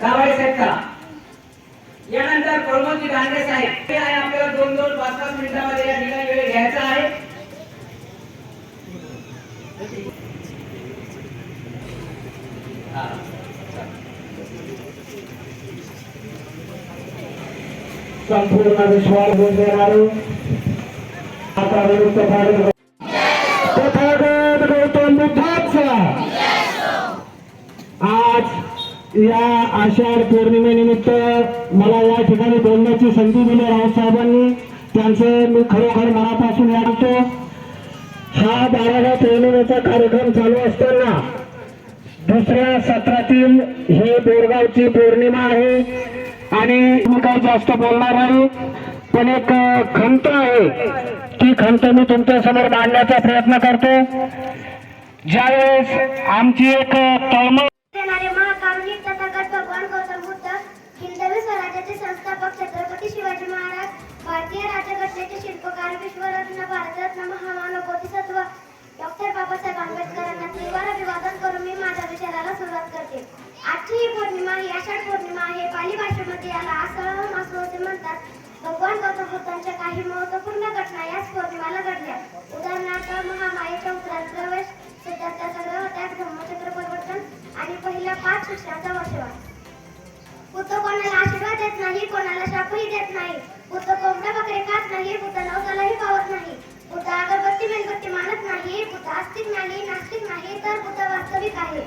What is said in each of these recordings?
दाभाडे साहेब चला यानंतर प्रमोदजी दांडे साहेब. हे आहे आपल्याला दोन दोन, पाच पाच मिनिटांमध्ये या ठिकाणी वेळ घ्यायचा आहे. संपूर्ण विश्वास देणारे आता विरुद्ध भारत तथागत गौतम बुद्धाचा. आज या आषाढ पौर्णिमेनिमित्त मला या ठिकाणी बोलण्याची संधी दिली रावसाहेबांनी त्यांचं मी खरोखर मनापासून वाटतो हा बाराव्या पौर्णिमेचा कार्यक्रम चालू असताना दुसऱ्या सत्रातील हे बोरगावची पौर्णिमा आहे आणि मी काही जास्त बोलणार नाही पण एक खंत आहे. ती खंत मी तुमच्यासमोर मांडण्याचा प्रयत्न करतो. ज्यावेळेस आमची एक तळमळ महाकारुणिक तथागत भगवान गौतम बुद्ध हिंदवी स्वराज्याचे संस्थापक छत्रपती शिवाजी महाराज भारतीय राज्यघटनेचे शिल्पकार विश्वरत्न भारतरत्न महामानव बोधिसत्व डॉक्टर बाबासाहेब आंबेडकरांना त्रिवार अभिवादन करून मी माझ्या विचाराला सुरुवात करते. आजची ही पौर्णिमा ही आषाढ पौर्णिमा आहे. पाली भाषेमध्ये याला आसळ असो असे म्हणतात. भगवान गौतम बुद्धांच्या काही महत्त्वपूर्ण घटना याच पौर्णिमाला घडल्या. उदाहरणार्थ महामायेच्या उपरात प्रवेश सिद्धार्थ संग्रह धम्मचक्र आणि पहिल्या पाच शिक्षणाचा वसवाट बुद्ध कोणाला आशीर्वाद देत नाही कोणाला शापही देत नाही बुद्ध कोंबड्या बकरे खात नाही बुद्ध नवसालाही पावत नाही बुद्ध अगरबत्ती मेणबत्ती मानत नाही बुद्ध आस्तिक नाही नास्तिक नाही तर बुद्ध वास्तविक आहे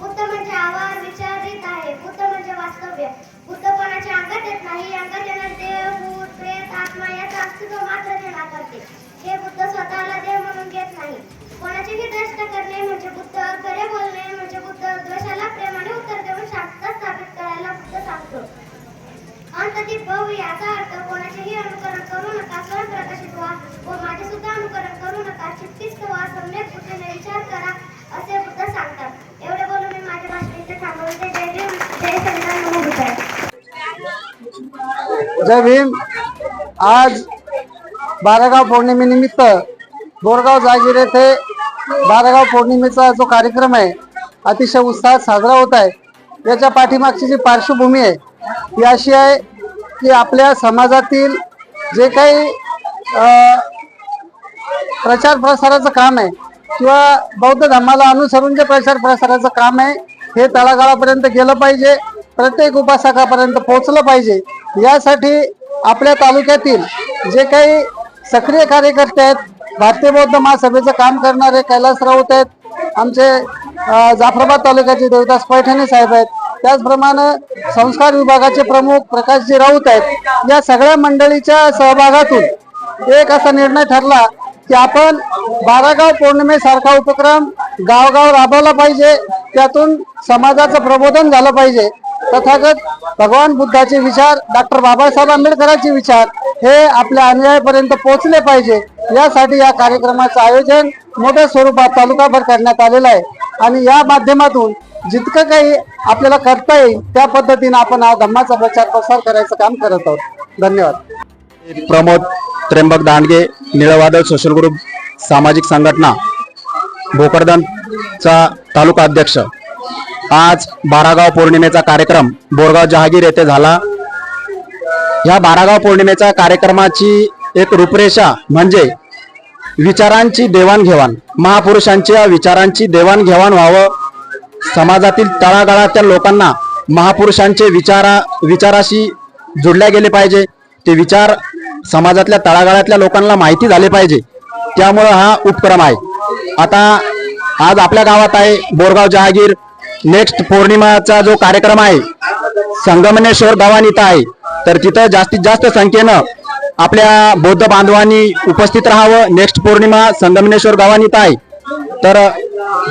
बुद्ध म्हणजे आवार विचारित आहे बुद्ध म्हणजे वास्तव्य बुद्ध कोणाच्या अंगात येत नाही अंगात येणार देव भूत प्रेत आत्मा याचा अस्तित्व मात्र ते नाकारते हे बुद्ध स्वतःला देव म्हणून घेत नाही. कोणाचेही द्वेष करणे म्हणजे बुद्ध खरे बोलणे अंतती भाऊ याचा अर्थ कोणाचेही अनुकरण करू नका. स्वयं प्रकाशित व्हा. व माझे सुद्धा अनुकरण करू नका. चित्तिस्त व्हा. सम्यक बुद्धीने विचार करा असे बुद्ध सांगतात. एवढे बोलून मी माझ्या भाषण इथे थांबवते. जय भीम. जय संविधान नमो जय भीम. आज बारागाव पौर्णिमेनिमित्त बोरगाव जागीर येथे बारागाव पौर्णिमेचा जो कार्यक्रम आहे अतिशय उत्साहात साजरा होत आहे. याच्या पाठीमागची जी पार्श्वभूमी आहे ती अशी आहे की आपल्या समाजातील जे काही प्रचार प्रसाराचं काम आहे किंवा बौद्ध धर्माला अनुसरून जे प्रचार प्रसाराचं काम आहे हे तळागाळापर्यंत गेलं पाहिजे प्रत्येक उपासकापर्यंत पोहोचलं पाहिजे यासाठी आपल्या तालुक्यातील जे काही सक्रिय कार्यकर्ते आहेत भारतीय बौद्ध महासभेचं काम करणारे कैलास राऊत आहेत आमचे जाफराबाद तालुक्याचे देवदास पैठणे साहेब आहेत त्याचप्रमाणे संस्कार विभागाचे प्रमुख प्रकाशजी राऊत आहेत. या सगळ्या मंडळीच्या सहभागातून एक असा निर्णय ठरला की आपण बारागाव पौर्णिमेसारखा उपक्रम गावगाव राबवला पाहिजे. त्यातून समाजाचं प्रबोधन झालं पाहिजे. तथागत भगवान बुद्धाचे विचार डॉक्टर बाबासाहेब आंबेडकरांचे विचार हे आपल्या अनुयायापर्यंत पोहोचले पाहिजे. यासाठी या कार्यक्रमाचं आयोजन मोठ्या स्वरूपात तालुकाभर करण्यात आलेलं आहे. आणि या माध्यमातून जितकं काही आपल्याला करता येईल त्या पद्धतीने आपण हा धम्माचा प्रचार प्रसार करायचं काम करत आहोत. धन्यवाद. प्रमोद त्र्यंबक दांडगे निळवादळ सोशल ग्रुप सामाजिक संघटना भोकरदनचा तालुका अध्यक्ष. आज बारागाव पौर्णिमेचा कार्यक्रम बोरगाव जहागीर येथे झाला. या बारागाव पौर्णिमेच्या कार्यक्रमाची एक रूपरेषा म्हणजे विचारांची देवाणघेवाण. महापुरुषांच्या विचारांची देवाणघेवाण व्हावं समाजातील तळागाळातील लोकांना महापुरुषांचे विचारा विचाराशी जोडल्या गेले पाहिजे. ते विचार समाजातल्या तळागाळातल्या लोकांना माहिती झाले पाहिजे. त्यामुळं हा उपक्रम आहे. आता आज आपल्या गावात आहे बोरगाव जहागीर. नेक्स्ट पौर्णिमाचा जो कार्यक्रम आहे संगमनेश्वर गावात इथं आहे. तर तिथं जास्तीत जास्त संख्येनं आपल्या बौद्ध बांधवांनी उपस्थित राहावं. नेक्स्ट पौर्णिमा संगमनेश्वर गावात इथं आहे. तर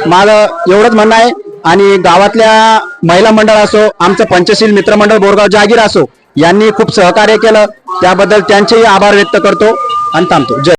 माझं एवढंच म्हणणं आहे. आणि गावातल्या महिला मंडळ असो आमचं पंचशील मित्रमंडळ बोरगाव जहागीर असो यांनी खूप सहकार्य केलं. त्याबद्दल त्यांचेही आभार व्यक्त करतो आणि थांबतो. जय